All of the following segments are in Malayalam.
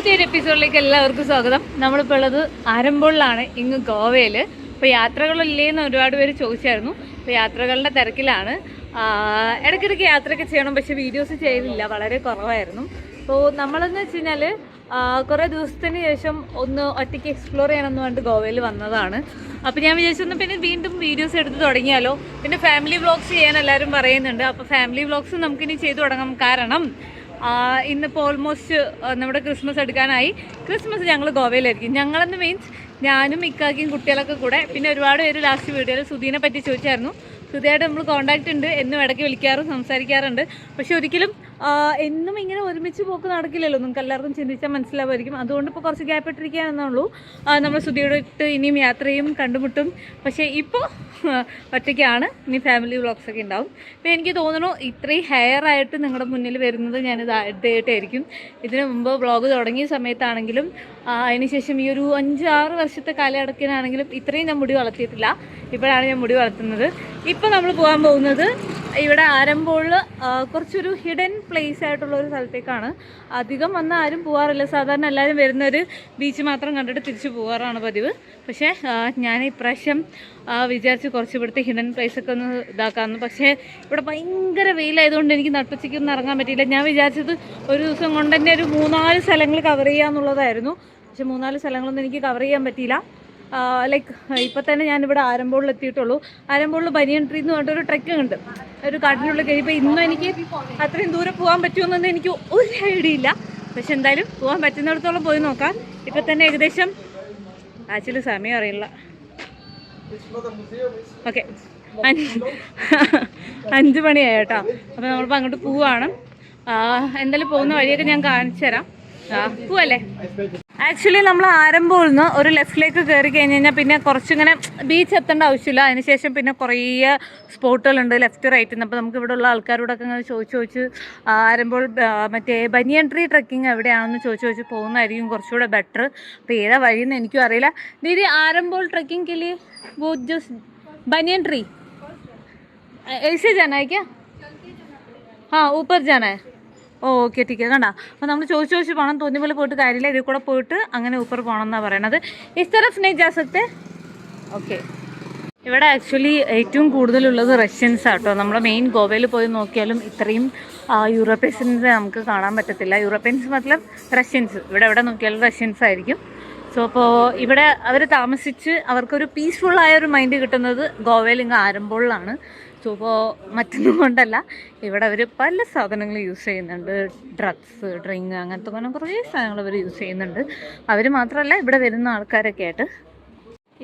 പുതിയൊരു എപ്പിസോഡിലേക്ക് എല്ലാവർക്കും സ്വാഗതം. നമ്മളിപ്പോൾ ഉള്ളത് ആരംഭുള്ളാണ് ഇങ്ങ് ഗോവയിൽ ഇപ്പോൾ യാത്രകളില്ലേന്ന് ഒരുപാട് പേര് ചോദിച്ചായിരുന്നു. ഇപ്പോൾ യാത്രകളുടെ തിരക്കിലാണ്. ഇടയ്ക്കിടയ്ക്ക് യാത്രയൊക്കെ ചെയ്യണം പക്ഷേ വീഡിയോസ് ചെയ്തില്ല വളരെ കുറവായിരുന്നു. അപ്പോൾ നമ്മളെന്ന് വെച്ച് കഴിഞ്ഞാൽ കുറേ ദിവസത്തിന് ശേഷം ഒന്ന് ഒറ്റയ്ക്ക് എക്സ്പ്ലോർ ചെയ്യണമെന്ന് പറഞ്ഞിട്ട് ഗോവയിൽ വന്നതാണ്. അപ്പോൾ ഞാൻ വിചാരിച്ചൊന്ന് പിന്നെ വീണ്ടും വീഡിയോസ് എടുത്ത് തുടങ്ങിയാലോ. പിന്നെ ഫാമിലി വ്ളോഗ്സ് ചെയ്യാൻ എല്ലാവരും പറയുന്നുണ്ട്. അപ്പോൾ ഫാമിലി വ്ളോഗ്സ് നമുക്കിനി ചെയ്തു തുടങ്ങാം. കാരണം ഇന്നിപ്പോൾ ഓൾമോസ്റ്റ് നമ്മുടെ ക്രിസ്മസ് എടുക്കാനായി. ക്രിസ്മസ് ഞങ്ങൾ ഗോവയിലായിരിക്കും. ഞങ്ങളെന്ന് മീൻസ് ഞാനും ഇക്കാക്കിയും കുട്ടികളൊക്കെ കൂടെ പിന്നെ ഒരുപാട് പേര് ലാസ്റ്റ് വീഡിയോയിൽ സുധീനെ പറ്റി ചോദിച്ചായിരുന്നു. സുധിയായിട്ട് നമ്മൾ കോണ്ടാക്റ്റ് ഉണ്ട്. എന്നും ഇടയ്ക്ക് വിളിക്കാറും സംസാരിക്കാറുണ്ട്. പക്ഷെ ഒരിക്കലും എന്നും ഇങ്ങനെ ഒരുമിച്ച് പോക്ക് നടക്കില്ലല്ലോ. നിങ്ങൾക്ക് എല്ലാവർക്കും ചിന്തിച്ചാൽ മനസ്സിലാവുമായിരിക്കും. അതുകൊണ്ട് ഇപ്പോൾ കുറച്ച് ഗ്യാപ്പ് ഇട്ടിരിക്കുകയാണെന്നുള്ളൂ. നമ്മൾ സുധിയോട് ഇട്ട് ഇനിയും യാത്രയും കണ്ടുമുട്ടും. പക്ഷേ ഇപ്പോൾ ഒറ്റയ്ക്കാണ്. ഇനി ഫാമിലി ഒക്കെ ഉണ്ടാവും. ഇപ്പോൾ എനിക്ക് തോന്നുന്നു ഇത്രയും ഹെയർ ആയിട്ട് നിങ്ങളുടെ മുന്നിൽ വരുന്നത് ഞാനിത് ആദ്യമായിട്ടായിരിക്കും ഇതിനു മുമ്പ് വ്ളോഗ് തുടങ്ങിയ സമയത്താണെങ്കിലും അതിനുശേഷം ഈ ഒരു അഞ്ച് ആറ് വർഷത്തെ കാലയടക്കിനാണെങ്കിലും ഇത്രയും ഞാൻ മുടി വളർത്തിയിട്ടില്ല. ഇപ്പോഴാണ് ഞാൻ മുടി വളർത്തുന്നത്. ഇപ്പോൾ നമ്മൾ പോകാൻ പോകുന്നത് ഇവിടെ ആരംഭമുള്ള കുറച്ചൊരു ഹിഡൻ പ്ലേസ് ആയിട്ടുള്ള ഒരു സ്ഥലത്തേക്കാണ്. അധികം വന്ന് ആരും പോകാറില്ല സാധാരണ എല്ലാവരും വരുന്നൊരു ബീച്ച് മാത്രം കണ്ടിട്ട് തിരിച്ചു പോകാറാണ് പതിവ്. പക്ഷേ ഞാൻ ഇപ്രാവശ്യം വിചാരിച്ച് കുറച്ച് ഇവിടുത്തെ ഹിഡൻ പ്ലേസൊക്കെ ഒന്ന് ഇതാക്കാമെന്ന് പക്ഷേ ഇവിടെ ഭയങ്കര വെയിലായതുകൊണ്ട് എനിക്ക് നട്ടുച്ചയ്ക്കൊന്നും ഇറങ്ങാൻ പറ്റിയില്ല. ഞാൻ വിചാരിച്ചത് ഒരു ദിവസം കൊണ്ട് തന്നെ ഒരു മൂന്നാൽ സ്ഥലങ്ങൾ കവർ ചെയ്യാന്നുള്ളതായിരുന്നു. പക്ഷെ മൂന്നാൽ സ്ഥലങ്ങളൊന്നും എനിക്ക് കവർ ചെയ്യാൻ പറ്റിയില്ല. ലൈക്ക് ഇപ്പം തന്നെ ഞാനിവിടെ ആരംഭോളിൽ എത്തിയിട്ടുള്ളൂ. ആരംഭോളിൽ ബനിയൻ ട്രീ എന്ന് പറഞ്ഞിട്ടൊരു ട്രക്കിംഗ് ഉണ്ട്. ഒരു കാട്ടിനുള്ളിൽ കഴിയുമ്പോൾ ഇന്നും എനിക്ക് അത്രയും ദൂരെ പോകാൻ പറ്റുമെന്നൊന്നും എനിക്ക് ഒരു ഐഡിയ ഇല്ല. പക്ഷെ എന്തായാലും പോകാൻ പറ്റുന്നിടത്തോളം പോയി നോക്കാം. ഇപ്പം തന്നെ ഏകദേശം ആക്ച്വലി സമയം അറിയില്ല. ഓക്കെ അഞ്ച് മണിയായി കേട്ടോ അപ്പോൾ നമ്മളിപ്പോൾ അങ്ങോട്ട് പോവാണ്. എന്തായാലും പോകുന്ന വഴിയൊക്കെ ഞാൻ കാണിച്ചു തരാം പോവല്ലേ? ആക്ച്വലി നമ്മൾ ആരംഭത്തിൽ നിന്ന് ഒരു ലെഫ്റ്റിലേക്ക് കയറി കഴിഞ്ഞ് കഴിഞ്ഞാൽ പിന്നെ കുറച്ചിങ്ങനെ ബീച്ച് എത്തേണ്ട ആവശ്യമില്ല അതിനുശേഷം പിന്നെ കുറേ സ്പോട്ടുകളുണ്ട് ലെഫ്റ്റ് റൈറ്റിൽ നിന്ന് അപ്പോൾ നമുക്ക് ഇവിടെ ഉള്ള ആൾക്കാരോടൊക്കെ ഇങ്ങനെ ചോദിച്ച് ചോദിച്ച് ആരംഭോൾ മറ്റേ ബനിയൻ ട്രീ ട്രക്കിംഗ് എവിടെയാണെന്ന് ചോദിച്ച് ചോദിച്ച് പോകുന്നതായിരിക്കും കുറച്ചുകൂടെ ബെറ്റർ അപ്പോൾ ഏതാ വഴിയെന്ന് എനിക്കും അറിയില്ല ദീദി ആരംഭോൾ ट्रैकिंग के लिए वो जस्ट बनियन ट्री ऐसे जाना है क्या हाँ ऊपर जाना है ഓ ഓക്കെ ടീക്കർ കണ്ട? അപ്പോൾ നമ്മൾ ചോദിച്ചു ചോദിച്ച് പോകണം തോന്നി പോലെ പോയിട്ട് കാര്യമില്ല. ഇതിൽ കൂടെ പോയിട്ട് അങ്ങനെ ഊപ്പർ പോകണം എന്നാണ് പറയണത്. ഇസ് തരഫ് നെയ് ജാസത്തെ ഓക്കെ ഇവിടെ ആക്ച്വലി ഏറ്റവും കൂടുതലുള്ളത് റഷ്യൻസ് ആട്ടോ. നമ്മൾ മെയിൻ ഗോവയിൽ പോയി നോക്കിയാലും ഇത്രയും യൂറോപ്യൻസിനെ നമുക്ക് കാണാൻ പറ്റത്തില്ല. യൂറോപ്യൻസ് മതലം റഷ്യൻസ് ഇവിടെ എവിടെ നോക്കിയാലും റഷ്യൻസ് ആയിരിക്കും. സോ അപ്പോൾ ഇവിടെ അവർ താമസിച്ച് അവർക്കൊരു പീസ്ഫുള്ളായ ഒരു മൈൻഡ് കിട്ടുന്നത് ഗോവയിൽ ഇങ്ങ് ആരംഭോളിലാണ്. ഇപ്പോൾ മറ്റൊന്നും കൊണ്ടല്ല. ഇവിടെ അവർ പല സാധനങ്ങൾ യൂസ് ചെയ്യുന്നുണ്ട്. ഡ്രഗ്സ് ഡ്രിങ്ക് അങ്ങനത്തെ അങ്ങനെ കുറേ സാധനങ്ങൾ അവർ യൂസ് ചെയ്യുന്നുണ്ട്. അവർ മാത്രമല്ല ഇവിടെ വരുന്ന ആൾക്കാരൊക്കെ ആയിട്ട്.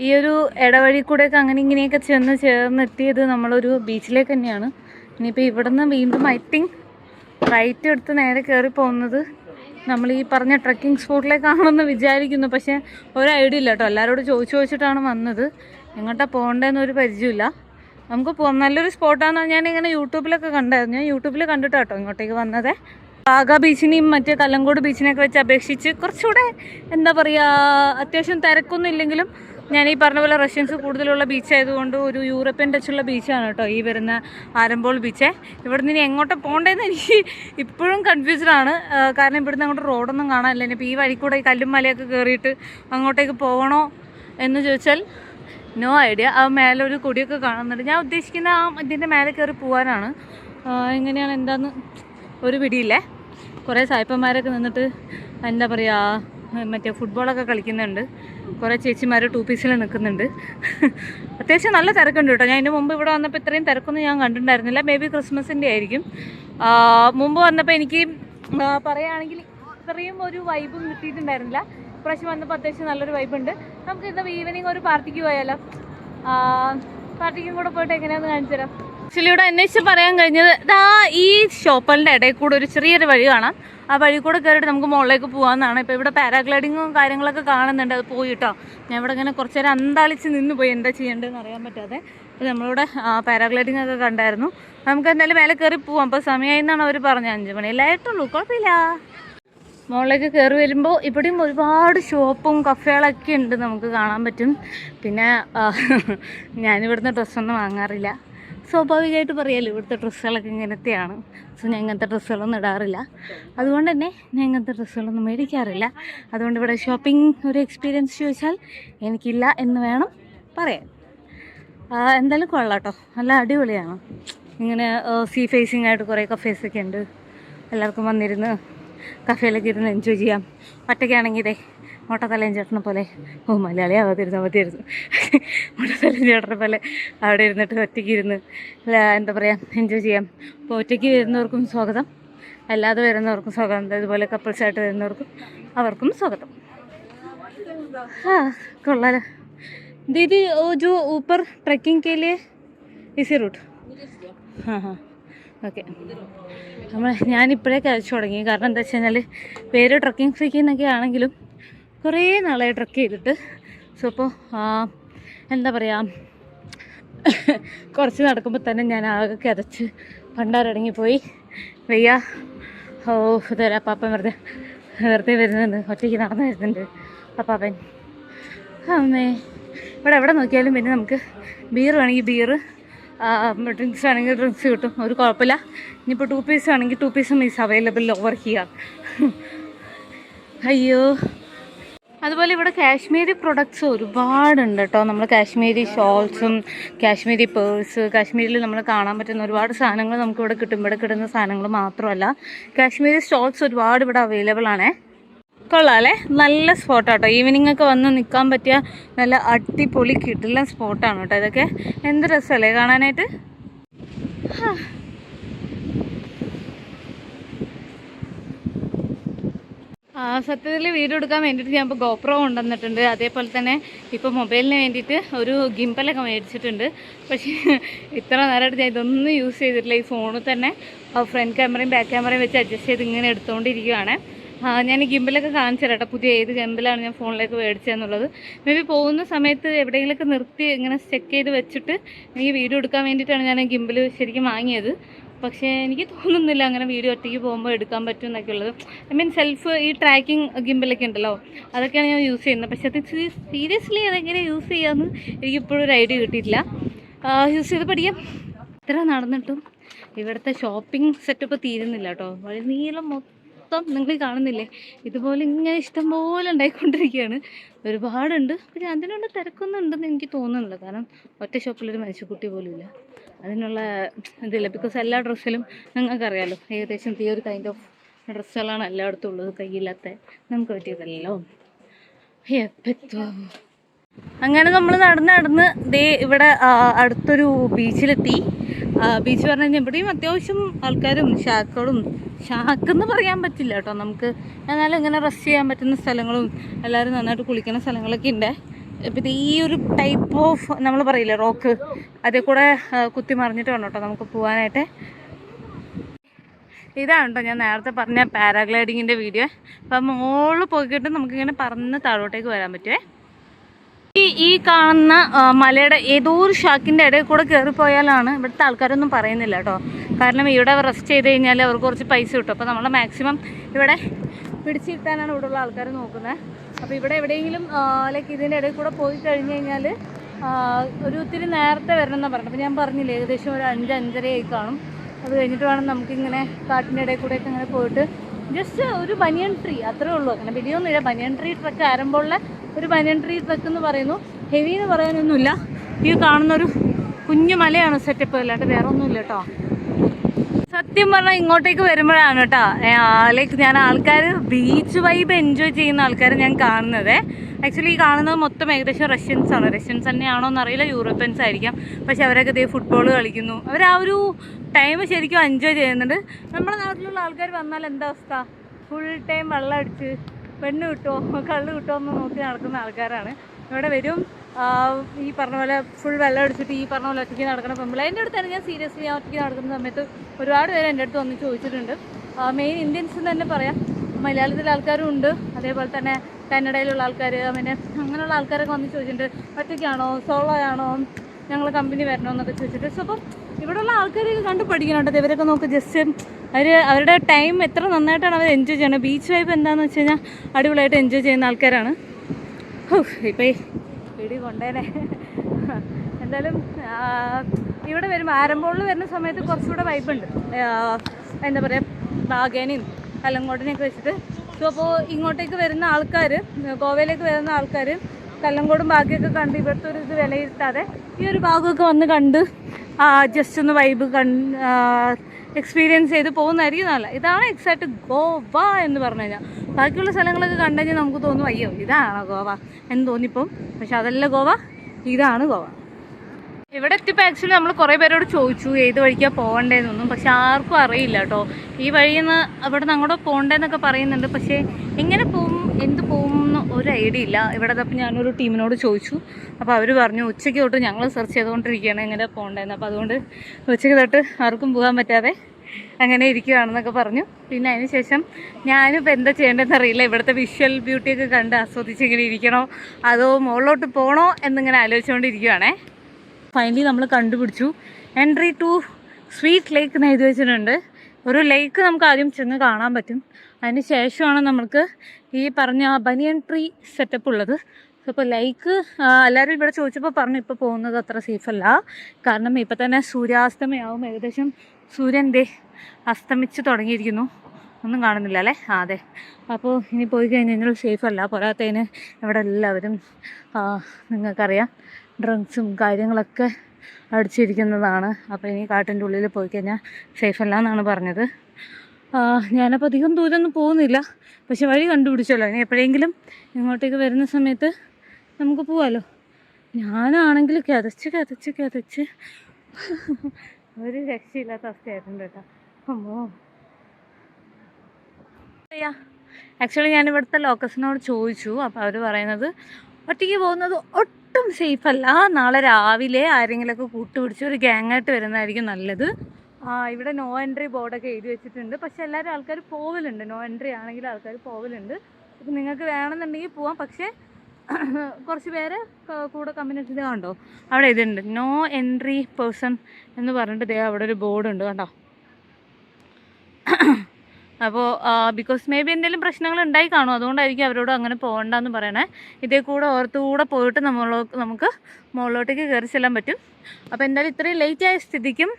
ഈ ഒരു ഇടവഴി കൂടെയൊക്കെ അങ്ങനെ ഇങ്ങനെയൊക്കെ ചെന്ന് ചേർന്നെത്തിയത് നമ്മളൊരു ബീച്ചിലേക്ക് തന്നെയാണ്. ഇനിയിപ്പോൾ ഇവിടുന്ന് വീണ്ടും ഐ തിങ്ക് റൈറ്റ് എടുത്ത് നേരെ കയറി പോകുന്നത് നമ്മൾ ഈ പറഞ്ഞ ട്രക്കിംഗ് സ്പോട്ടിലേക്കാണെന്ന് വിചാരിക്കുന്നു. പക്ഷേ ഒരു ഐഡിയ ഇല്ല കേട്ടോ. എല്ലാവരോടും ചോദിച്ചു ചോദിച്ചിട്ടാണ് വന്നത്. എങ്ങോട്ടാണ് പോകേണ്ടതെന്നൊരു പരിചയമില്ല നമുക്ക് നല്ലൊരു സ്പോട്ടാണെന്ന് ഞാൻ ഇങ്ങനെ യൂട്യൂബിലൊക്കെ കണ്ടായിരുന്നു. ഞാൻ യൂട്യൂബിൽ കണ്ടിട്ട് കേട്ടോ ഇങ്ങോട്ടേക്ക് വന്നത്. വാഗ ബീച്ചിനെയും മറ്റേ കല്ലങ്കോട് ബീച്ചിനെയൊക്കെ വെച്ച് അപേക്ഷിച്ച് കുറച്ചുകൂടെ എന്താ പറയുക അത്യാവശ്യം തിരക്കൊന്നും ഇല്ലെങ്കിലും ഞാൻ ഈ പറഞ്ഞ പോലെ റഷ്യൻസ് കൂടുതലുള്ള ബീച്ച് ആയതുകൊണ്ട് ഒരു യൂറോപ്യൻ ടച്ചുള്ള ബീച്ചാണ് കേട്ടോ ഈ വരുന്ന ആരംബോൾ ബീച്ച് ഇവിടെ നിന്ന് എങ്ങോട്ട് പോകേണ്ടതെന്ന് എനിക്ക് ഇപ്പോഴും കൺഫ്യൂസ്ഡ് ആണ്. കാരണം ഇവിടുന്ന് അങ്ങോട്ട് റോഡൊന്നും കാണാനില്ല. ഇനിയിപ്പോൾ ഈ വഴി ഈ കല്ലും മലയൊക്കെ കയറിയിട്ട് അങ്ങോട്ടേക്ക് പോകണോ എന്ന് ചോദിച്ചാൽ നോ ഐഡിയ ആ മേലെ ഒരു കൊടിയൊക്കെ കാണുന്നുണ്ട്. ഞാൻ ഉദ്ദേശിക്കുന്ന ആ ഇതിന്റെ മേലെ കയറി പോകാനാണ് എങ്ങനെയാണ് എന്താന്ന് ഒരു പിടിയില്ലേ? കുറേ സായിപ്പന്മാരൊക്കെ നിന്നിട്ട് എന്താ പറയുക മറ്റേ ഫുട്ബോളൊക്കെ കളിക്കുന്നുണ്ട്. കുറേ ചേച്ചിമാർ ടൂ പീസിൽ നിൽക്കുന്നുണ്ട് അത്യാവശ്യം നല്ല തിരക്കുണ്ട് കേട്ടോ. ഞാൻ ഇതിന് മുമ്പ് ഇവിടെ വന്നപ്പോൾ ഇത്രയും തിരക്കൊന്നും ഞാൻ കണ്ടിട്ടുണ്ടായിരുന്നില്ല. മേ ബി ക്രിസ്മസിന്റെ ആയിരിക്കും. മുമ്പ് വന്നപ്പോൾ എനിക്ക് പറയുകയാണെങ്കിൽ ഇത്രയും ഒരു വൈബും കിട്ടിയിട്ടുണ്ടായിരുന്നില്ല. ഇപ്രാവശ്യം വന്നപ്പോൾ അത്യാവശ്യം നല്ലൊരു വൈബുണ്ട് നമുക്ക് ഇന്ന് ഈവനിങ് ഒരു പാർട്ടിക്ക് പോയാലോ? പാർട്ടിക്കും കൂടെ പോയിട്ട് എങ്ങനെയാന്ന് കാണിച്ചു തരാം ആക്ച്വലി ഇവിടെ അന്വേഷിച്ച് പറയാൻ കഴിഞ്ഞത് ഇതാ ഈ ഷോപ്പലിന്റെ ഇടയിൽ കൂടെ ഒരു ചെറിയൊരു വഴി കാണാം. ആ വഴി കൂടെ കയറിയിട്ട് നമുക്ക് മുകളിലേക്ക് പോകാമെന്നാണ് ഇപ്പോൾ ഇവിടെ പാരാഗ്ലൈഡിങ്ങും കാര്യങ്ങളൊക്കെ കാണുന്നുണ്ട്. അത് പോയിട്ടോ ഞാൻ ഇവിടെ ഇങ്ങനെ കുറച്ച് നേരം അന്താളിച്ച് നിന്ന് പോയി എന്താ ചെയ്യേണ്ടതെന്ന് അറിയാൻ പറ്റാതെ അപ്പോൾ നമ്മളിവിടെ പാരാഗ്ലൈഡിംഗ് ഒക്കെ കണ്ടായിരുന്നു. നമുക്ക് എന്തായാലും മേലെ കയറി പോവാം. അപ്പോൾ സമയമായി എന്നാണ് അവർ പറഞ്ഞത്. അഞ്ച് മണിയല്ലായിട്ടുള്ളൂ കുഴപ്പമില്ല. മുകളിലേക്ക് കയറി വരുമ്പോൾ ഇവിടെയും ഒരുപാട് ഷോപ്പും കഫേകളൊക്കെ ഉണ്ട് നമുക്ക് കാണാൻ പറ്റും. പിന്നെ ഞാനിവിടുന്ന് ഡ്രസ്സൊന്നും വാങ്ങാറില്ല. സ്വാഭാവികമായിട്ട് പറയാമല്ലോ ഇവിടുത്തെ ഡ്രസ്സുകളൊക്കെ ഇങ്ങനത്തെയാണ്. സോ ഞാൻ ഇങ്ങനത്തെ ഡ്രസ്സുകളൊന്നും ഇടാറില്ല. അതുകൊണ്ട് തന്നെ ഞാൻ ഇങ്ങനത്തെ ഡ്രസ്സുകളൊന്നും മേടിക്കാറില്ല. അതുകൊണ്ട് ഇവിടെ ഷോപ്പിംഗ് ഒരു എക്സ്പീരിയൻസ് ചോദിച്ചാൽ എനിക്കില്ല എന്ന് വേണം പറയാൻ. എന്തായാലും കൊള്ളാം കേട്ടോ നല്ല അടിപൊളിയാണ്. ഇങ്ങനെ സീ ഫേസിങ് ആയിട്ട് കുറേ കഫേസൊക്കെ ഉണ്ട്. എല്ലാവർക്കും വന്നിരുന്ന് കഫേയിലൊക്കെ ഇരുന്ന് എൻജോയ് ചെയ്യാം ഒറ്റയ്ക്കാണെങ്കിൽ ഇതേ മോട്ടത്തലയും ചേട്ടനെ പോലെ ഓ മലയാളി ആവാതിരുന്ന മതിയായിരുന്നു മോട്ടത്തലയും ചേട്ടനെ പോലെ അവിടെ ഇരുന്നിട്ട് ഒറ്റയ്ക്ക് ഇരുന്ന് ല- എന്താ പറയുക എൻജോയ് ചെയ്യാം അപ്പോൾ ഒറ്റയ്ക്ക് വരുന്നവർക്കും സ്വാഗതം അല്ലാതെ വരുന്നവർക്കും സ്വാഗതം ഇതുപോലെ കപ്പിൾസായിട്ട് വരുന്നവർക്കും അവർക്കും സ്വാഗതം हाँ കൊള്ളാലോ दीदी वो जो ऊपर ट्रैकिंग के लिए इसी रूट हाँ हाँ ഓക്കെ. നമ്മൾ ഞാനിപ്പോഴേ കഴിച്ചു തുടങ്ങി. കാരണം എന്താ വെച്ച് കഴിഞ്ഞാൽ പേര് ട്രക്കിംഗ് ഫ്രീക്ക് എന്നൊക്കെ ആണെങ്കിലും കുറേ നാളായി ട്രക്ക് ചെയ്തിട്ട്. സോ അപ്പോൾ എന്താ പറയുക കുറച്ച് നടക്കുമ്പോൾ തന്നെ ഞാൻ ആകെ കിതച്ച് പണ്ടാരടങ്ങിപ്പോയി. വയ്യ. ഓ ഇതുവരെ അപ്പാപ്പൻ വെറുതെ വെറുതെ വരുന്നുണ്ട്. ഒറ്റയ്ക്ക് നടന്നു വരുന്നുണ്ട് അപ്പാപ്പൻ. അമ്മേ. ഇവിടെ എവിടെ നോക്കിയാലും പിന്നെ നമുക്ക് ബീർ വേണമെങ്കിൽ ബീർ ഡ്രിങ്ക്സ് വേണമെങ്കിൽ ഡ്രിങ്ക്സ് കിട്ടും. ഒരു കുഴപ്പമില്ല. ഇനിയിപ്പോൾ ടു പീസ് വേണമെങ്കിൽ ടു പീസും ഈസ് അവൈലബിൾ ഓവർ ഹിയർ അയ്യോ. അതുപോലെ ഇവിടെ കാശ്മീരി പ്രൊഡക്ട്സ് ഒരുപാടുണ്ട് കേട്ടോ. നമ്മൾ കാശ്മീരി ഷോൾസും കാശ്മീരി പേഴ്സ് കാശ്മീരിൽ നമ്മൾ കാണാൻ പറ്റുന്ന ഒരുപാട് സാധനങ്ങൾ നമുക്ക് ഇവിടെ കിട്ടും. ഇവിടെ കിട്ടുന്ന സാധനങ്ങൾ മാത്രമല്ല. കാശ്മീരി സ്റ്റോൾസ് ഒരുപാട് ഇവിടെ അവൈലബിൾ ആണേ. കൊള്ളാം അല്ലേ? നല്ല സ്പോട്ടാട്ടോ ഈവനിങ് ഒക്കെ വന്ന് നിൽക്കാൻ പറ്റിയ നല്ല അടിപൊളി കിട്ടുന്ന സ്പോട്ടാണ് കേട്ടോ ഇതൊക്കെ. എന്ത് രസമല്ലേ കാണാനായിട്ട്? ആ സത്യത്തിൽ വീഡിയോ എടുക്കാൻ വേണ്ടിയിട്ട് ഞാൻ ഇപ്പോൾ ഗോപ്രോ കൊണ്ടുവന്നിട്ടുണ്ട്. അതേപോലെ തന്നെ ഇപ്പോൾ മൊബൈലിന് വേണ്ടിയിട്ട് ഒരു ഗിംബലൊക്കെ മേടിച്ചിട്ടുണ്ട്. പക്ഷേ ഇത്ര നേരമായിട്ട് ഞാൻ ഇതൊന്നും യൂസ് ചെയ്തിട്ടില്ല. ഈ ഫോണിൽ തന്നെ ഫ്രണ്ട് ക്യാമറയും ബാക്ക് ക്യാമറയും വെച്ച് അഡ്ജസ്റ്റ് ചെയ്ത് ഇങ്ങനെ എടുത്തുകൊണ്ടിരിക്കുകയാണ് ഞാൻ ഈ ഗിംബലൊക്കെ കാണിച്ചു പുതിയ ഏത് ഗിംബലാണ് ഞാൻ ഫോണിലേക്ക് മേടിച്ചതെന്നുള്ളത്. മേ ബി പോകുന്ന സമയത്ത് എവിടെയെങ്കിലുമൊക്കെ നിർത്തി ഇങ്ങനെ ചെക്ക് ചെയ്ത് വെച്ചിട്ട് എനിക്ക് വീഡിയോ എടുക്കാൻ വേണ്ടിയിട്ടാണ് ഞാൻ ഗിംബൽ ശരിക്കും വാങ്ങിയത്. പക്ഷേ എനിക്ക് തോന്നുന്നില്ല അങ്ങനെ വീഡിയോ ഒറ്റയ്ക്ക് പോകുമ്പോൾ എടുക്കാൻ പറ്റും എന്നൊക്കെ ഉള്ളത് ഐ മീൻ സെൽഫ് ഈ ട്രാക്കിംഗ് ഗിംബലൊക്കെ ഉണ്ടല്ലോ അതൊക്കെയാണ് ഞാൻ യൂസ് ചെയ്യുന്നത്. പക്ഷേ അത് സീരിയസ്ലി അതെങ്ങനെ യൂസ് ചെയ്യാമെന്ന് എനിക്കിപ്പോഴും ഒരു ഐഡിയ കിട്ടിയിട്ടില്ല. യൂസ് ചെയ്ത് പഠിക്കാം. ഇത്ര നടന്നിട്ടും ഇവിടുത്തെ ഷോപ്പിംഗ് സെറ്റപ്പ് തീരുന്നില്ല കേട്ടോ. വഴി നീളം മൊത്തം നിങ്ങൾ കാണുന്നില്ലേ? ഇതുപോലെ ഇങ്ങനെ ഇഷ്ടംപോലെ ഉണ്ടായിക്കൊണ്ടിരിക്കുകയാണ്. ഒരുപാടുണ്ട്. പിന്നെ അതിനുള്ള തിരക്കൊന്നും ഉണ്ടെന്ന് എനിക്ക് തോന്നുന്നില്ല. കാരണം ഒറ്റ ഷോപ്പിലൊരു മനുഷ്യക്കുട്ടി പോലും ഇല്ല അതിനുള്ള ഇതില്ല. ബിക്കോസ് എല്ലാ ഡ്രസ്സിലും നിങ്ങൾക്കറിയാലോ ഏകദേശം ഈ ഒരു കൈൻഡ് ഓഫ് ഡ്രസ്സുകളാണ് എല്ലായിടത്തും ഉള്ളത്. കയ്യില്ലാത്ത നമുക്ക് പറ്റിയതല്ലോ. അങ്ങനെ നമ്മൾ നടന്ന് നടന്ന് ദേ ഇവിടെ അടുത്തൊരു ബീച്ചിലെത്തി ബീച്ച് പറഞ്ഞു കഴിഞ്ഞാൽ ഇവിടെയും അത്യാവശ്യം ആൾക്കാരും ഷാക്കളും ഷാക്കെന്ന് പറയാൻ പറ്റില്ല കേട്ടോ. നമുക്ക് എന്നാലും ഇങ്ങനെ റെസ്റ്റ് ചെയ്യാൻ പറ്റുന്ന സ്ഥലങ്ങളും എല്ലാവരും നന്നായിട്ട് കുളിക്കുന്ന സ്ഥലങ്ങളൊക്കെ ഉണ്ട് ഇപ്പം ഈ ഒരു ടൈപ്പ് ഓഫ് നമ്മൾ പറയില്ലേ റോക്ക് അതേ കൂടെ കുത്തി മറിഞ്ഞിട്ട് വേണം കേട്ടോ നമുക്ക് പോകാനായിട്ട് ഇതാണ് കേട്ടോ ഞാൻ നേരത്തെ പറഞ്ഞ പാരാഗ്ലൈഡിങ്ങിന്റെ വീഡിയോ അപ്പം മോൾ പോയിക്കിട്ട് നമുക്കിങ്ങനെ പറന്ന് താഴോട്ടേക്ക് വരാൻ പറ്റുമേ ഈ കാണുന്ന മലയുടെ ഏതോ ഒരു ഷാക്കിന്റെ ഇടയിൽ കൂടെ കയറിപ്പോയാലാണ് ഇവിടുത്തെ ആൾക്കാരൊന്നും പറയുന്നില്ല കേട്ടോ. കാരണം ഇവിടെ റെസ്റ്റ് ചെയ്ത് കഴിഞ്ഞാൽ അവർക്ക് കുറച്ച് പൈസ കിട്ടും. അപ്പോൾ നമ്മൾ മാക്സിമം ഇവിടെ പിടിച്ചു കിട്ടാനാണ് ഇവിടെയുള്ള ആൾക്കാർ നോക്കുന്നത്. അപ്പോൾ ഇവിടെ എവിടെയെങ്കിലും ലൈക്ക് ഇതിന്റെ ഇടയിൽ കൂടെ പോയി കഴിഞ്ഞ് കഴിഞ്ഞാൽ ഒരു ഒത്തിരി നേരത്തെ വരണം എന്നാണ് പറഞ്ഞത്. അപ്പോൾ ഞാൻ പറഞ്ഞില്ല ഏകദേശം ഒരു അഞ്ച് അഞ്ചരയായി കാണും. അത് കഴിഞ്ഞിട്ട് വേണം നമുക്കിങ്ങനെ കാട്ടിന്റെ ഇടയിൽ കൂടെയൊക്കെ ഇങ്ങനെ പോയിട്ട് ജസ്റ്റ് ഒരു ബനിയൻ ട്രീ അത്രേ ഉള്ളൂ. അങ്ങനെ വലിയൊന്നുമില്ല. ബനിയൻ ട്രീ ട്രക്ക് ആരംഭമുള്ള ഒരു ബനിയൻ ട്രീ ട്രക്ക് എന്ന് പറയുന്നു. ഹെവി എന്ന് പറയാനൊന്നുമില്ല. ഈ കാണുന്നൊരു കുഞ്ഞു മലയാണ് സെറ്റപ്പ് അല്ലാണ്ട് വേറെ ഒന്നുമില്ല കേട്ടോ. സത്യം പറഞ്ഞാൽ ഇങ്ങോട്ടേക്ക് വരുമ്പോഴാണ് കേട്ടോ. ലൈക്ക് ഞാൻ ആൾക്കാർ ബീച്ച് വൈബ് എൻജോയ് ചെയ്യുന്ന ആൾക്കാർ ഞാൻ കാണുന്നത്. ആക്ച്വലി ഈ കാണുന്നത് മൊത്തം ഏകദേശം റഷ്യൻസ് ആണ്. റഷ്യൻസ് തന്നെയാണോ എന്നറിയില്ല. യൂറോപ്യൻസ് ആയിരിക്കാം. പക്ഷെ അവരൊക്കെ ഇതേ ഫുട്ബോൾ കളിക്കുന്നു. അവർ ആ ഒരു ടൈം ശരിക്കും എൻജോയ് ചെയ്യുന്നുണ്ട്. നമ്മുടെ നാട്ടിലുള്ള ആൾക്കാർ വന്നാൽ എന്താ അവസ്ഥ? ഫുൾ ടൈം വെള്ളം അടിച്ച് പെണ്ണ് കിട്ടുമോ കള്ള് കിട്ടുമോ എന്ന് നോക്കി നടക്കുന്ന ആൾക്കാരാണ്. ഇവിടെ വരും. ഈ പറഞ്ഞ പോലെ ഫുൾ വെള്ളം അടിച്ചിട്ട് ഈ പറഞ്ഞ പോലെ ഒറ്റയ്ക്ക് നടക്കുന്ന എന്റെ അടുത്ത് തന്നെ ഞാൻ സീരിയസ്ലി ഞാൻ ഒറ്റയ്ക്ക് നടക്കുന്ന സമയത്ത് ഒരുപാട് പേര് എന്റെ അടുത്ത് വന്ന് ചോദിച്ചിട്ടുണ്ട്. മെയിൻ ഇന്ത്യൻസ് എന്ന് തന്നെ പറയാം. മലയാളത്തിലെ ആൾക്കാരും ഉണ്ട്. അതേപോലെ തന്നെ കന്നഡയിലുള്ള ആൾക്കാർ പിന്നെ അങ്ങനെയുള്ള ആൾക്കാരൊക്കെ വന്ന് ചോദിച്ചിട്ടുണ്ട്. ഒറ്റയ്ക്കാണോ? സോളോ ആണോ? ഞങ്ങൾ കമ്പനി വരണോ എന്നൊക്കെ ചോദിച്ചിട്ട്. സോ അപ്പം ഇവിടെയുള്ള ആൾക്കാരൊക്കെ കണ്ട് പഠിക്കണം ഇവരൊക്കെ നോക്ക് ജസ്റ്റ് അവർ അവരുടെ ടൈം എത്ര നന്നായിട്ടാണ് അവർ എൻജോയ് ചെയ്യണത് ബീച്ച് വൈബ് എന്താണെന്ന് വെച്ച് കഴിഞ്ഞാൽ അടിപൊളിയായിട്ട് എൻജോയ് ചെയ്യുന്ന ആൾക്കാരാണ്. ഓ ഇപ്പം പിടി കൊണ്ടേനെ. എന്തായാലും ഇവിടെ വരുമ്പോൾ ആരംഭോളിൽ വരുന്ന സമയത്ത് കുറച്ചുകൂടെ വൈബുണ്ട് എന്താ പറയുക ബാഗേനയും കല്ലങ്കോടിനെയൊക്കെ വെച്ചിട്ട്. സോ അപ്പോൾ ഇങ്ങോട്ടേക്ക് വരുന്ന ആൾക്കാർ ഗോവയിലേക്ക് വരുന്ന ആൾക്കാർ കല്ലങ്കോടും ഭാഗ്യമൊക്കെ കണ്ട് ഇവിടുത്തെ ഒരു ഇത് വിലയിരുത്താതെ ഈ ഒരു ഭാഗമൊക്കെ വന്ന് കണ്ട് ജസ്റ്റ് ഒന്ന് വൈബ് കണ്ട് എക്സ്പീരിയൻസ് ചെയ്ത് പോകുന്നതായിരിക്കും നല്ല ഇതാണ് എക്സാക്ട് ഗോവ എന്ന് പറഞ്ഞു കഴിഞ്ഞാൽ. ബാക്കിയുള്ള സ്ഥലങ്ങളൊക്കെ കണ്ടു കഴിഞ്ഞാൽ നമുക്ക് തോന്നും അയ്യോ ഇതാണോ ഗോവ? എന്ന് തോന്നിപ്പം പക്ഷെ അതല്ല ഗോവ ഇതാണ് ഗോവ. ഇവിടെ എത്തിയപ്പോൾ ആക്ച്വലി നമ്മൾ കുറേ പേരോട് ചോദിച്ചു ഏത് വഴിക്കാണ് പോകേണ്ടതെന്നൊന്നും പക്ഷെ ആർക്കും അറിയില്ല കേട്ടോ. ഈ വഴിയിൽ നിന്ന് അവിടെ നിന്ന് അങ്ങോട്ട് പോകേണ്ടതെന്നൊക്കെ പറയുന്നുണ്ട്. പക്ഷേ എങ്ങനെ പോവും എന്ത് എന്ന് ഒരു ഐഡിയ ഇല്ല. ഇവിടെ അപ്പം ഞാനൊരു ടീമിനോട് ചോദിച്ചു. അപ്പോൾ അവർ പറഞ്ഞു ഉച്ചയ്ക്ക് തൊട്ട് ഞങ്ങൾ സെർച്ച് ചെയ്തുകൊണ്ടിരിക്കുകയാണ് എങ്ങനെ പോകേണ്ടതെന്ന്. അപ്പോൾ അതുകൊണ്ട് ഉച്ചയ്ക്ക് തൊട്ട് ആർക്കും പോകാൻ പറ്റാതെ അങ്ങനെ ഇരിക്കുകയാണെന്നൊക്കെ പറഞ്ഞു. പിന്നെ അതിന് ശേഷം ഞാനിപ്പോൾ എന്താ ചെയ്യേണ്ടതെന്ന് അറിയില്ല. ഇവിടുത്തെ വിഷ്വൽ ബ്യൂട്ടിയൊക്കെ കണ്ട് ആസ്വദിച്ച് ഇങ്ങനെ ഇരിക്കണോ? അതോ മുകളിലോട്ട് പോകണോ എന്നിങ്ങനെ ആലോചിച്ചുകൊണ്ടിരിക്കുകയാണേ ഫൈനലി നമ്മൾ കണ്ടുപിടിച്ചു. എൻട്രി ടു സ്വീറ്റ് ലേക്ക് എന്ന് എഴുതി വെച്ചിട്ടുണ്ട്. ഒരു ലേക്ക് നമുക്ക് ആദ്യം ചെന്ന് കാണാൻ പറ്റും. അതിന് ശേഷമാണ് നമുക്ക് ഈ പറഞ്ഞ ബനിയൻ ട്രീ സെറ്റപ്പ് ഉള്ളത്. അപ്പോൾ ലൈക്ക് എല്ലാവരും ഇവിടെ ചോദിച്ചപ്പോൾ പറഞ്ഞു ഇപ്പോൾ പോകുന്നത് അത്ര സേഫല്ല കാരണം ഇപ്പം തന്നെ സൂര്യാസ്തമയാവും. ഏകദേശം സൂര്യൻ ദേ അസ്തമിച്ച് തുടങ്ങിയിരിക്കുന്നു. ഒന്നും കാണുന്നില്ല അല്ലേ? ആ അതെ. അപ്പോൾ ഇനി പോയി കഴിഞ്ഞ് കഴിഞ്ഞാൽ സേഫ് അല്ല. പോരാത്തതിന് ഇവിടെ എല്ലാവരും നിങ്ങൾക്കറിയാം ഡ്രഗ്സും കാര്യങ്ങളൊക്കെ അടിച്ചിരിക്കുന്നതാണ്. അപ്പോൾ ഇനി കാട്ടിന്റെ ഉള്ളിൽ പോയി കഴിഞ്ഞാൽ സേഫ് അല്ല എന്നാണ് പറഞ്ഞത്. ഞാനപ്പോൾ അധികം ദൂരമൊന്നും പോകുന്നില്ല. പക്ഷെ വഴി കണ്ടുപിടിച്ചല്ലോ ഇനി എപ്പോഴെങ്കിലും ഇങ്ങോട്ടേക്ക് വരുന്ന സമയത്ത് നമുക്ക് പോവാമല്ലോ ഞാനാണെങ്കിൽ കിതച്ച് കിതച്ച് കിതച്ച് ഒരു രക്ഷയില്ലാത്ത അവസ്ഥയായിട്ടുണ്ട് കേട്ടോ. അമ്മോ. ആക്ച്വലി ഞാൻ ഇവിടുത്തെ ലോക്കസിനോട് ചോദിച്ചു. അപ്പോൾ അവർ പറയുന്നത് ഒറ്റയ്ക്ക് പോകുന്നത് ഒട്ടും സേഫ് അല്ല. നാളെ രാവിലെ ആരെങ്കിലുമൊക്കെ കൂട്ടുപിടിച്ച് ഒരു ഗ്യാങ്ങായിട്ട് വരുന്നതായിരിക്കും നല്ലത്. ഇവിടെ നോ എൻട്രി ബോർഡൊക്കെ എഴുതി വെച്ചിട്ടുണ്ട്. പക്ഷെ എല്ലാവരും ആൾക്കാർ പോവലുണ്ട്. നോ എൻട്രി ആണെങ്കിൽ ആൾക്കാർ പോവലുണ്ട്. അപ്പം നിങ്ങൾക്ക് വേണമെന്നുണ്ടെങ്കിൽ പോവാം. പക്ഷേ കുറച്ച് പേര് കൂടെ കമ്മ്യൂണിറ്റി കണ്ടോ? അവിടെ ഇതുണ്ട്. നോ എൻട്രി പേഴ്സൺ എന്ന് പറഞ്ഞിട്ട് ദേ അവിടെ ഒരു ബോർഡ് ഉണ്ട് കണ്ടോ? അപ്പോൾ ബിക്കോസ് മേ ബി എന്തെങ്കിലും പ്രശ്നങ്ങൾ ഉണ്ടായി കാണും. അതുകൊണ്ടായിരിക്കും അവരോട് അങ്ങനെ പോകണ്ടെന്ന് പറയണേ. ഇതേ കൂടെ ഓർത്തുകൂടെ പോയിട്ട് നമ്മളോ നമുക്ക് മുകളിലോട്ടേക്ക് കയറി ചെല്ലാൻ പറ്റും. അപ്പോൾ എന്തായാലും ഇത്രയും ലേറ്റ് ആയ സ്ഥിതിക്കും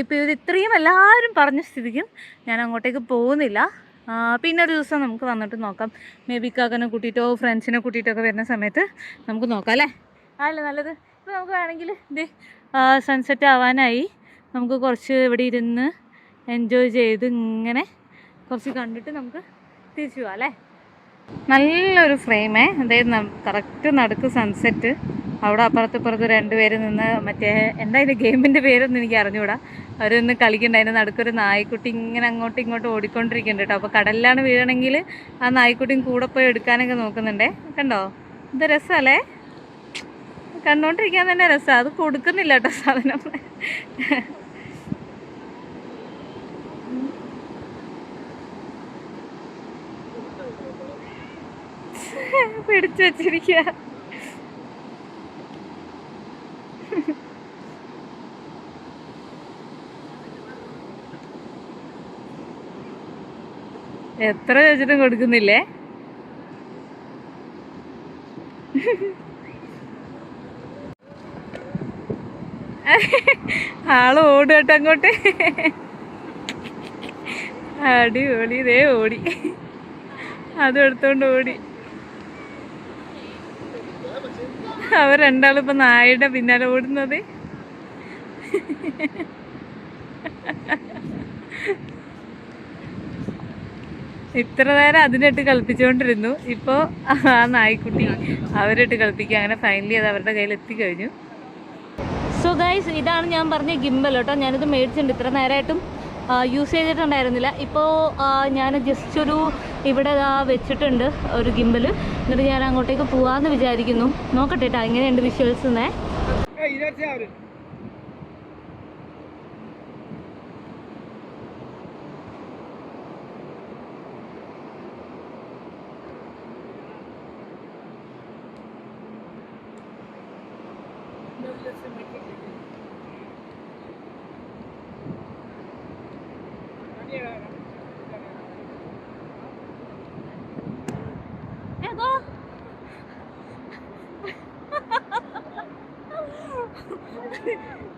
ഇപ്പോൾ ഇത് ഇത്രയും എല്ലാവരും പറഞ്ഞ സ്ഥിതിക്കും ഞാൻ അങ്ങോട്ടേക്ക് പോകുന്നില്ല. പിന്നെ ഒരു ദിവസം നമുക്ക് വന്നിട്ട് നോക്കാം. മേ ബി കാക്കനെ കൂട്ടിയിട്ടോ ഫ്രണ്ട്സിനെ കൂട്ടിയിട്ടൊക്കെ വരുന്ന സമയത്ത് നമുക്ക് നോക്കാം അല്ലേ? അല്ലേ നല്ലത്? ഇപ്പോൾ നമുക്ക് വേണമെങ്കിൽ ഇത് സൺസെറ്റ് ആവാനായി. നമുക്ക് കുറച്ച് ഇവിടെ ഇരുന്ന് എൻജോയ് ചെയ്ത് ഇങ്ങനെ കുറച്ച് കണ്ടിട്ട് നമുക്ക് തിരിച്ചു പോവാം അല്ലേ? നല്ലൊരു ഫ്രെയിമേ അതായത് കറക്റ്റ് നടുക്ക് സൺസെറ്റ് അവിടെ അപ്പുറത്ത് ഇപ്പുറത്ത് രണ്ടുപേര് നിന്ന് മറ്റേ എന്താ ഇത് ഗെയിമിന്റെ പേരൊന്നും എനിക്ക് അറിഞ്ഞുകൂടാ അവർ നിന്ന് കളിക്കണ്ട അതിന്റെ നടുക്കൊരു നായ്ക്കുട്ടി ഇങ്ങനെ അങ്ങോട്ടും ഇങ്ങോട്ടും ഓടിക്കൊണ്ടിരിക്കുന്നുണ്ട് കേട്ടോ. അപ്പോൾ കടലിലാണ് വീഴണമെങ്കിൽ ആ നായ്ക്കുട്ടിയും കൂടെ പോയി എടുക്കാനൊക്കെ നോക്കുന്നുണ്ടേ. കണ്ടോ? ഇത് രസമല്ലേ? കണ്ടോണ്ടിരിക്കാൻ തന്നെ രസമാണ് അത് കൊടുക്കുന്നില്ല കേട്ടോ സാധനം. പിടിച്ചു വെച്ചിരിക്കുക എത്ര ചോദിച്ചിട്ടും കൊടുക്കുന്നില്ലേ? ആൾ ഓടും കേട്ടോ അങ്ങോട്ട്. അടിപൊളി ഇതേ ഓടി. അതും എടുത്തോണ്ട് ഓടി. അവർ രണ്ടാളും ഇപ്പൊ നായയുടെ പിന്നാലെ ഓടുന്നത്. ഇത്ര നേരം അതിനിട്ട് കളിപ്പിച്ചുകൊണ്ടിരുന്നു. ഇപ്പോൾ ആ നായ്ക്കുട്ടി അവരിട്ട് കളിപ്പിക്കുക. അങ്ങനെ ഫൈനലി അത് അവരുടെ കയ്യിൽ എത്തിക്കഴിഞ്ഞു സോ ഗൈസ് ഇതാണ് ഞാൻ പറഞ്ഞ ഗിംബൽ കേട്ടോ. ഞാനിത് മേടിച്ചിട്ടുണ്ട്. ഇത്ര നേരമായിട്ടും യൂസ് ചെയ്തിട്ടുണ്ടായിരുന്നില്ല. ഇപ്പോൾ ഞാൻ ജസ്റ്റ് ഒരു ഇവിടെ ഇതാ വെച്ചിട്ടുണ്ട് ഒരു ഗിംബൽ എന്നിട്ട് ഞാൻ അങ്ങോട്ടേക്ക് പോകാമെന്ന് വിചാരിക്കുന്നു. നോക്കട്ടെ കേട്ടോ എങ്ങനെയുണ്ട് വിഷ്വൽസ് എന്നേ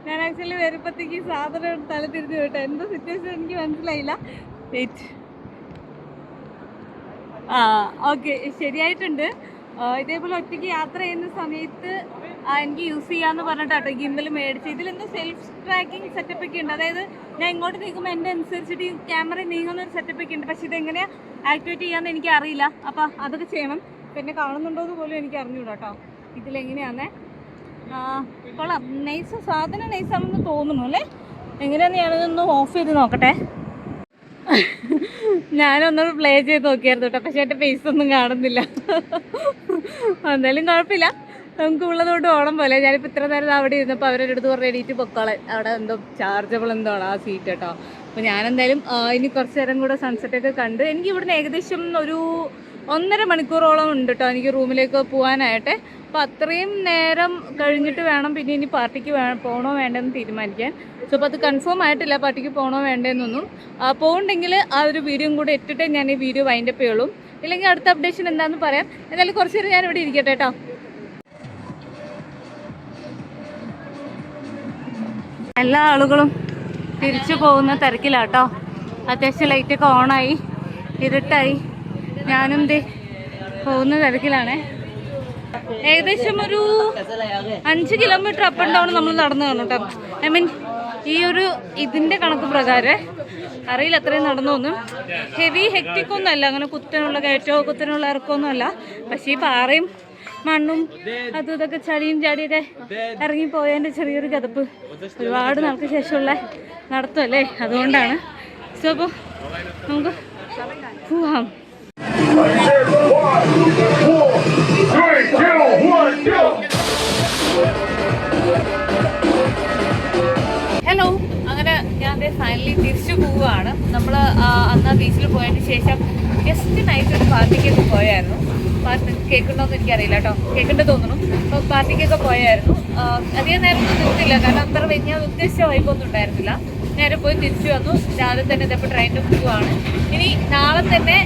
ഞാൻ ആക്ച്വലി വരുമ്പത്തേക്ക് സാധനം തല തിരിഞ്ഞു കേട്ടോ. എന്താ സിറ്റുവേഷൻ എനിക്ക് മനസ്സിലായില്ല. വെയിറ്റ് ആ ഓക്കെ ശരിയായിട്ടുണ്ട്. ഇതേപോലെ ഒറ്റയ്ക്ക് യാത്ര ചെയ്യുന്ന സമയത്ത് എനിക്ക് യൂസ് ചെയ്യാന്ന് പറഞ്ഞിട്ടാട്ടോ ഗിമ്പിൽ മേടിച്ച് ഇതിലെന്തോ സെൽഫ് ട്രാക്കിംഗ് സെറ്റപ്പ് ഒക്കെ ഉണ്ട്. അതായത് ഞാൻ ഇങ്ങോട്ട് നീക്കുമ്പോൾ എന്റെ അനുസരിച്ചിട്ട് ഈ ക്യാമറ നീങ്ങുന്ന ഒരു സെറ്റപ്പ് ഒക്കെ ഉണ്ട്. പക്ഷെ ഇതെങ്ങനെയാ ആക്ടിവേറ്റ് ചെയ്യാന്ന് എനിക്ക് അറിയില്ല അപ്പൊ അതൊക്കെ ചെയ്യണം. പിന്നെ കാണുന്നുണ്ടോ എന്ന് പോലും എനിക്ക് അറിഞ്ഞൂടാ കേട്ടോ ഇതിലെങ്ങനെയാന്നേ? ആ, കൊള്ളാം. നൈസ് സാധനം നൈസാണെന്ന് തോന്നുന്നു അല്ലേ? എങ്ങനെയാന്ന് ഞാനതൊന്ന് ഓഫ് ചെയ്ത് നോക്കട്ടെ. ഞാനൊന്നും പ്ലേ ചെയ്ത് നോക്കിയായിരുന്നു കേട്ടോ. പക്ഷെ എന്റെ ഫേസ് ഒന്നും കാണുന്നില്ല. എന്തായാലും കുഴപ്പമില്ല. നമുക്ക് ഉള്ളതുകൊണ്ട് ഓണം പോലെ. ഞാനിപ്പോൾ ഇത്ര നേരം അവിടെ ഇരുന്നപ്പോൾ അവരുടെ അടുത്ത് പറഞ്ഞ് എണീറ്റ് പൊക്കോളെ അവിടെ എന്തോ ചാർജബിൾ എന്തോ ആ സീറ്റ് കേട്ടോ. അപ്പോൾ ഞാനെന്തായാലും ഇനി കുറച്ച് നേരം കൂടെ സൺസെറ്റ് ഒക്കെ കണ്ട് എനിക്ക് ഇവിടുന്ന് ഏകദേശം ഒരു ഒന്നര മണിക്കൂറോളം ഉണ്ട് കേട്ടോ എനിക്ക് റൂമിലേക്ക് പോകാനായിട്ട് അപ്പോൾ അത്രയും നേരം കഴിഞ്ഞിട്ട് വേണം പിന്നെ ഇനി പാർട്ടിക്ക് വേ പോകണോ വേണ്ടെന്ന് തീരുമാനിക്കാൻ. സോ അപ്പോൾ അത് കൺഫേം ആയിട്ടില്ല പാർട്ടിക്ക് പോകണോ വേണ്ടെന്നൊന്നും. പോകണ്ടെങ്കിൽ ആ ഒരു വീഡിയോയും കൂടെ ഇട്ടിട്ടേ ഞാൻ ഈ വീഡിയോ വൈൻഡപ്പ് ചെയ്യുള്ളൂ. ഇല്ലെങ്കിൽ അടുത്ത അപ്ഡേഷൻ എന്താണെന്ന് പറയാം. എന്തായാലും കുറച്ച് നേരം ഞാൻ ഇവിടെ ഇരിക്കട്ടെ കേട്ടോ. എല്ലാ ആളുകളും തിരിച്ചു പോകുന്ന തിരക്കിലാട്ടോ. അത്യാവശ്യം ലൈറ്റൊക്കെ ഓണായി ഇരുട്ടായി. ഞാനും ദേ പോകുന്ന തിരക്കിലാണേ. ഏകദേശം ഒരു അഞ്ച് കിലോമീറ്റർ അപ്പ് ആൻഡ് ഡൗൺ നമ്മൾ നടന്നു കാണും കേട്ടോ ഐ മീൻ ഈ ഒരു ഇതിന്റെ കണക്ക് പ്രകാരം അറിയില്ല അത്രയും നടന്നു ഒന്നും ഹെവി ഹെക്റ്റിക് ഒന്നും അല്ല. അങ്ങനെ കുത്തനുള്ള കയറ്റോ കുത്തനുള്ള ഇറക്കമൊന്നും അല്ല. പക്ഷേ ഈ പാറയും മണ്ണും അതും ഇതൊക്കെ ചളിയും ചാടിയൊക്കെ ഇറങ്ങിപ്പോയതിന്റെ ചെറിയൊരു കതപ്പ് ഒരുപാട് നാൾക്ക് ശേഷമുള്ള അല്ലേ അതുകൊണ്ടാണ്. സോ അപ്പോൾ നമുക്ക് പോവാം! ഹലോ അങ്ങനെ ഞാൻ ഫൈനലി തിരിച്ചു പോവുകയാണ്. നമ്മൾ അന്ന് ബീച്ചിൽ പോയതിന് ശേഷം ജസ്റ്റ് നൈറ്റ് ഒരു പാർട്ടിക്കൊക്കെ പോയായിരുന്നു. പാർട്ടി കേൾക്കണ്ടോന്ന് എനിക്കറിയില്ല കേട്ടോ. കേൾക്കേണ്ടത് തോന്നുന്നു. അപ്പോൾ പാർട്ടിക്കൊക്കെ പോയായിരുന്നു. അധികം നേരം ഒന്നും നിന്നില്ല. കാരണം അത്ര വലിയ ഉദ്ദേശിച്ച വൈബൊന്നും ഉണ്ടായിരുന്നില്ല. നേരെ പോയി തിരിച്ചു വന്നു. രാവിലെ തന്നെ ഇതപ്പോൾ ട്രെയിനിൽ പോവുകയാണ് ഇനി നാളെ തന്നെ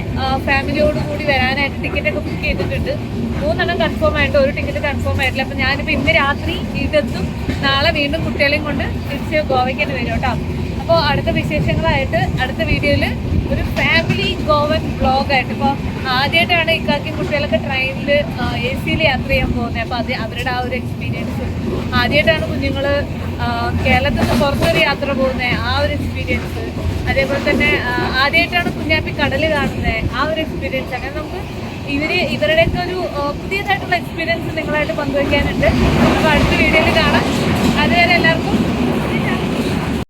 ഫാമിലിയോട് കൂടി വരാനായിട്ട് ടിക്കറ്റൊക്കെ ബുക്ക് ചെയ്തിട്ടുണ്ട്. മൂന്നെണ്ണം കൺഫേം ആയിട്ട് ഒരു ടിക്കറ്റ് കൺഫേം ആയിട്ടില്ല. അപ്പം ഞാനിപ്പോൾ ഇന്ന് രാത്രി ഇതെത്തും നാളെ വീണ്ടും കുട്ടികളെയും കൊണ്ട് തിരിച്ച് ഗോവയ്ക്ക് തന്നെ വരും കേട്ടോ. അപ്പോൾ അടുത്ത വിശേഷങ്ങളായിട്ട് അടുത്ത വീഡിയോയിൽ ഒരു ഫാമിലി ഗോവൻ ബ്ലോഗായിട്ട് ഇപ്പോൾ ആദ്യമായിട്ടാണ് ഇക്കാക്കി കുട്ടികളൊക്കെ ട്രെയിനിൽ എ സിയിൽ യാത്ര ചെയ്യാൻ പോകുന്നത്. അപ്പോൾ അത് അവരുടെ ആ ഒരു എക്സ്പീരിയൻസ് ആദ്യമായിട്ടാണ് കുഞ്ഞുങ്ങൾ കേരളത്തിൽ നിന്ന് പുറത്തൊരു യാത്ര പോകുന്നത്. ആ ഒരു എക്സ്പീരിയൻസ് അതേപോലെ തന്നെ ആദ്യമായിട്ടാണ് കുഞ്ഞാപ്പി കടൽ കാണുന്നത്. ആ ഒരു എക്സ്പീരിയൻസ് അങ്ങനെ നമുക്ക് ഇവർ ഇവരുടെയൊക്കെ ഒരു പുതിയതായിട്ടുള്ള എക്സ്പീരിയൻസ് നിങ്ങളായിട്ട് പങ്കുവയ്ക്കാനുണ്ട് അപ്പോൾ അടുത്ത വീഡിയോയിൽ കാണാം. അതുവരെ എല്ലാവർക്കും